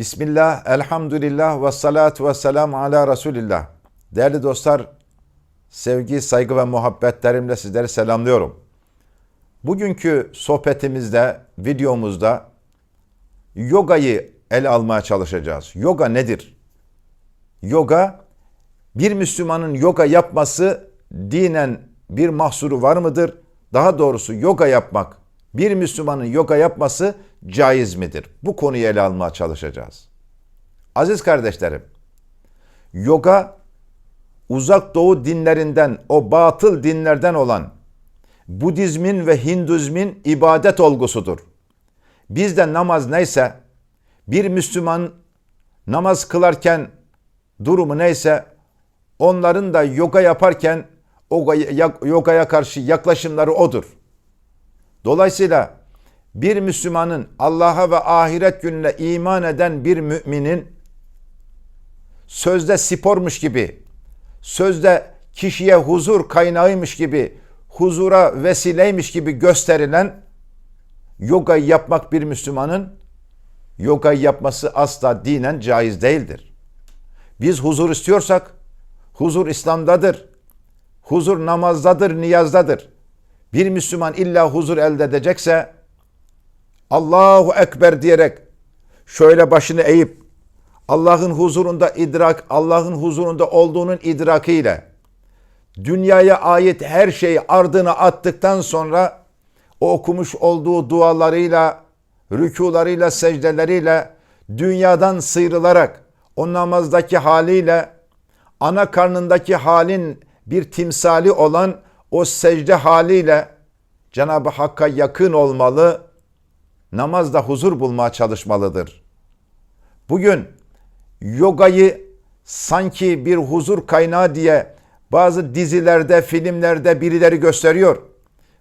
Bismillah, elhamdülillah ve salatu ve selamu ala Resulillah. Değerli dostlar, sevgi, saygı ve muhabbetlerimle sizleri selamlıyorum. Bugünkü sohbetimizde, videomuzda yogayı ele almaya çalışacağız. Yoga nedir? Yoga, bir Müslümanın yoga yapması dinen bir mahsuru var mıdır? Daha doğrusu yoga yapmak, bir Müslümanın yoga yapması caiz midir? Bu konuyu ele almaya çalışacağız. Aziz kardeşlerim, yoga uzak doğu dinlerinden, o batıl dinlerden olan Budizmin ve Hinduzmin ibadet olgusudur. Bizde namaz neyse, bir Müslüman namaz kılarken durumu neyse, onların da yoga yaparken o yogaya karşı yaklaşımları odur. Dolayısıyla bir Müslümanın Allah'a ve ahiret gününe iman eden bir müminin sözde spormuş gibi, sözde kişiye huzur kaynağıymış gibi, huzura vesileymiş gibi gösterilen yogayı yapmak bir Müslümanın yogayı yapması asla dinen caiz değildir. Biz huzur istiyorsak huzur İslam'dadır. Huzur namazdadır, niyazdadır. Bir Müslüman illa huzur elde edecekse Allahu Ekber diyerek şöyle başını eğip Allah'ın huzurunda idrak, Allah'ın huzurunda olduğunun idrakiyle dünyaya ait her şeyi ardına attıktan sonra o okumuş olduğu dualarıyla, rükularıyla, secdeleriyle dünyadan sıyrılarak o namazdaki haliyle ana karnındaki halin bir timsali olan o secde haliyle Cenab-ı Hakk'a yakın olmalı, namazda huzur bulmaya çalışmalıdır. Bugün yogayı sanki bir huzur kaynağı diye bazı dizilerde, filmlerde birileri gösteriyor.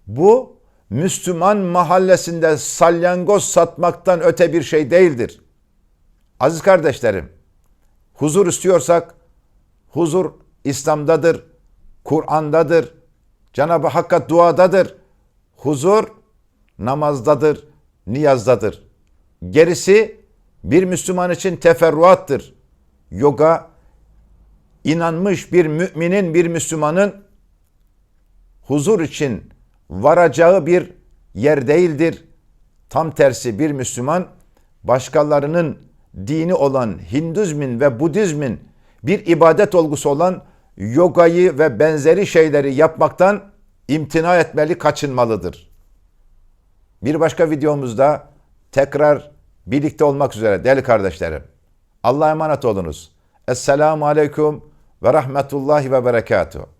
Bu Müslüman mahallesinde salyangoz satmaktan öte bir şey değildir. Aziz kardeşlerim, huzur istiyorsak huzur İslam'dadır, Kur'an'dadır, Cenab-ı Hakk'a duadadır. Huzur namazdadır, niyazdadır. Gerisi bir Müslüman için teferruattır. Yoga inanmış bir müminin, bir Müslümanın huzur için varacağı bir yer değildir. Tam tersi bir Müslüman başkalarının dini olan Hinduzmin ve Budizmin bir ibadet olgusu olan yogayı ve benzeri şeyleri yapmaktan imtina etmeli, kaçınmalıdır. Bir başka videomuzda tekrar birlikte olmak üzere değerli kardeşlerim. Allah'a emanet olunuz. Esselamu Aleyküm ve Rahmetullahi ve Berekatuhu.